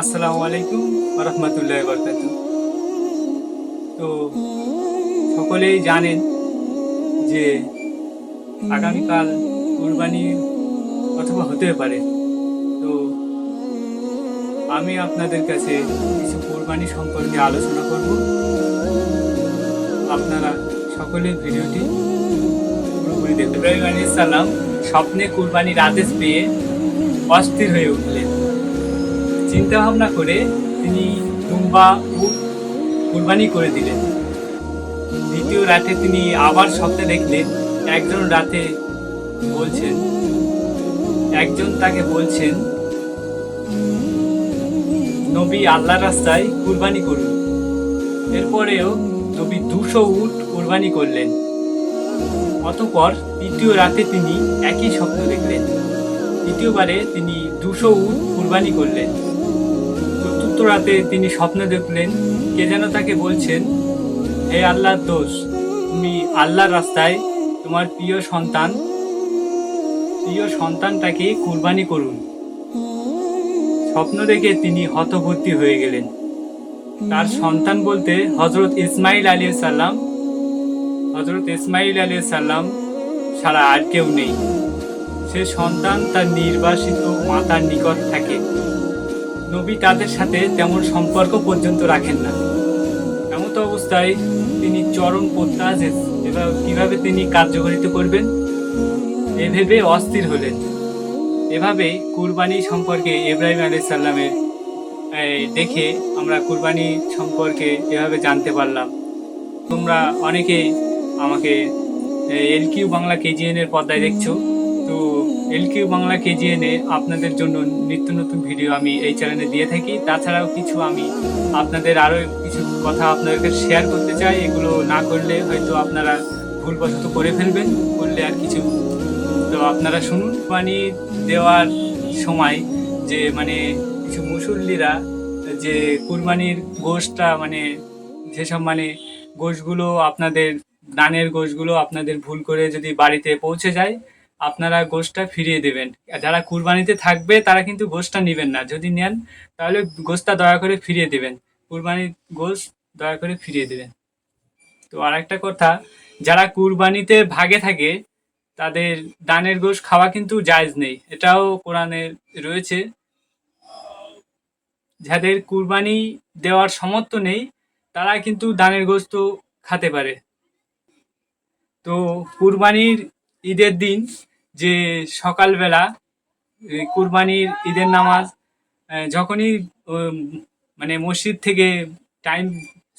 আসসালামু আলাইকুম রহমতুল্লাহ বরকাত তো সকলেই জানেন যে আগামীকাল কুরবানি অথবা হতে পারে। তো আমি আপনাদের কাছে কিছু কুরবানি সম্পর্কে আলোচনা করব। আপনারা সকলে ভিডিওটি পুরোপুরি দেখতে ইব্রাহিম আলী সাল্লাম স্বপ্নে কুরবানির আদেশ পেয়ে অস্থির হয়ে উঠলেন। চিন্তা ভাবনা করে তিনি দুম্বা উট কুরবানি করে দিলেন। দ্বিতীয় রাতে তিনি আবার স্বপ্নে দেখলেন, একজন রাতে বলছেন, একজন তাকে বলছেন, নবী আল্লাহ রাস্তায় কুরবানি করুন। এরপরেও নবী দুশো উট কুরবানি করলেন। অতপর তৃতীয় রাতে তিনি একই স্বপ্ন দেখলেন। দ্বিতীয়বারে তিনি দুশো উট কুরবানি করলেন। চতুর্থ রাতে তিনি স্বপ্ন দেখলেন, কে যেন তাকে বলছেন, হে আল্লাহর দোষ, তুমি আল্লাহর রাস্তায় তোমার প্রিয় সন্তান, প্রিয় সন্তানটাকে কুরবানি করুন। স্বপ্ন দেখে তিনি হতভর্তি হয়ে গেলেন। তার সন্তান বলতে হজরত ইসমাইল আলী সাল্লাম হজরত ইসমাইল আলী সাল্লাম ছাড়া আর কেউ নেই। সে সন্তান তার নির্বাসিত মাতার নিকট থাকে। নবী তাদের সাথে তেমন সম্পর্ক পর্যন্ত রাখেন না। এমত অবস্থায় তিনি চরম এবার কীভাবে তিনি কার্যকরিত করবেন, এ অস্থির হলেন। এভাবে কুরবানি সম্পর্কে ইব্রাহিম আলী সাল্লামের দেখে আমরা কুরবানি সম্পর্কে এভাবে জানতে পারলাম। তোমরা অনেকে আমাকে এল কিউ বাংলা কেজিএন এর পর্দায় দেখছ। তো এল কিউ বাংলা কেজিএনে আপনাদের জন্য নিত্য নতুন ভিডিও আমি এই চ্যানেলে দিয়ে থাকি। তাছাড়াও কিছু আমি আপনাদের আরও কিছু কথা আপনাদেরকে শেয়ার করতে চাই, এগুলো না করলে হয়তো আপনারা ভুলবশত করে ফেলবেন, করলে আর কিছু তো আপনারা শুনুন। পানি দেওয়ার সময় যে মানে কিছু মুসল্লিরা যে কুরবানির গোশটা মানে যেসব মানে গোশগুলো আপনাদের দানের গোশগুলো আপনাদের ভুল করে যদি বাড়িতে পৌঁছে যায় আপনারা গোশটা ফিরিয়ে দেবেন। যারা কুরবানিতে থাকবে, তারা কিন্তু গোশটা নেবেন না। যদি নেন, তাহলে গোশটা দয়া করে ফিরিয়ে দেবেন। কুরবানির গোশ দয়া করে ফিরিয়ে দেবেন। তো আর একটা কথা, যারা কুরবানিতে ভাগে থাকে, তাদের দানের গোশ খাওয়া কিন্তু জায়জ নেই। এটাও কোরআনে রয়েছে। যাদের কুরবানি দেওয়ার সমর্থ নেই, তারা কিন্তু দানের গোস্ত খেতে পারে। তো কুরবানির ঈদের দিন যে সকালবেলা কুরবানির ঈদের নামাজ যখনই মানে মসজিদ থেকে টাইম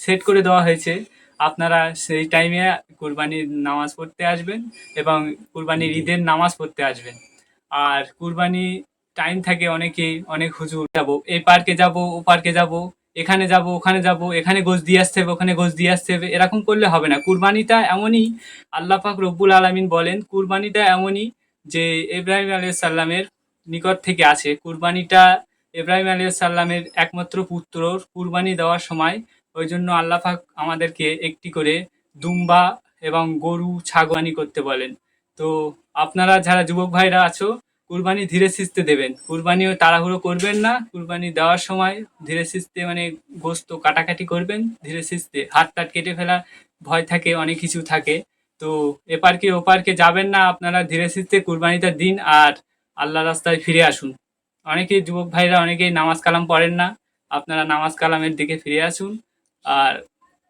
সেট করে দেওয়া হয়েছে, আপনারা সেই টাইমে কুরবানির নামাজ পড়তে আসবেন এবং কুরবানির ঈদের নামাজ পড়তে আসবেন। আর কুরবানি টাইম থাকে অনেকেই, অনেক হুজুর যাব, এই পার্কে যাব, ও পার্কে যাব এখানে যাব, ওখানে যাব, এখানে গোছ দিয়ে আসতে হবে, ওখানে গোছ দিয়ে আসতে হবে, এরকম করলে হবে না। কুরবানিটা এমনই, আল্লাহ পাক রব্বুল আলমিন বলেন, কুরবানিটা এমনই যে ইব্রাহিম আলিয়া সাল্লামের নিকট থেকে আছে। কুরবানিটা ইব্রাহিম আলিয়া সাল্লামের একমাত্র পুত্র, কুরবানি দেওয়ার সময় ওই জন্য আল্লাহ পাক আমাদেরকে একটি করে দুম্বা এবং গরু ছাগলানি করতে বলেন। তো আপনারা যারা যুবক ভাইরা আছো কুরবানি ধীরে সিস্তে দেবেন। কুরবানিও তাড়াহুড়ো করবেন না। কুরবানি দেওয়ার সময় ধীরে সিস্তে মানে গোস্ত কাটাকাটি করবেন। ধীরে সিস্তে হাত টাট কেটে ফেলা ভয় থাকে, অনেক কিছু থাকে। তো এপারকে ওপারকে যাবেন না, আপনারা ধীরে সিস্তে কুরবানিটা দিন আর আল্লাহ রাস্তায় ফিরে আসুন। অনেকেই যুবক ভাইরা, অনেকেই নামাজ কালাম পড়েন না। আপনারা নামাজ কালামের দিকে ফিরে আসুন। আর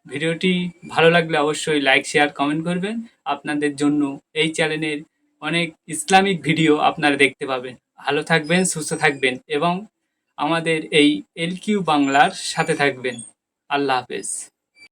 ভিডিওটি ভালো লাগলে অবশ্যই লাইক শেয়ার কমেন্ট করবেন। আপনাদের জন্য এই চ্যানেলের অনেক ইসলামিক ভিডিও আপনারা দেখতে পাবেন। ভালো থাকবেন, সুস্থ থাকবেন এবং আমাদের এই এলকিউ বাংলার সাথে থাকবেন। আল্লাহ হাফেজ।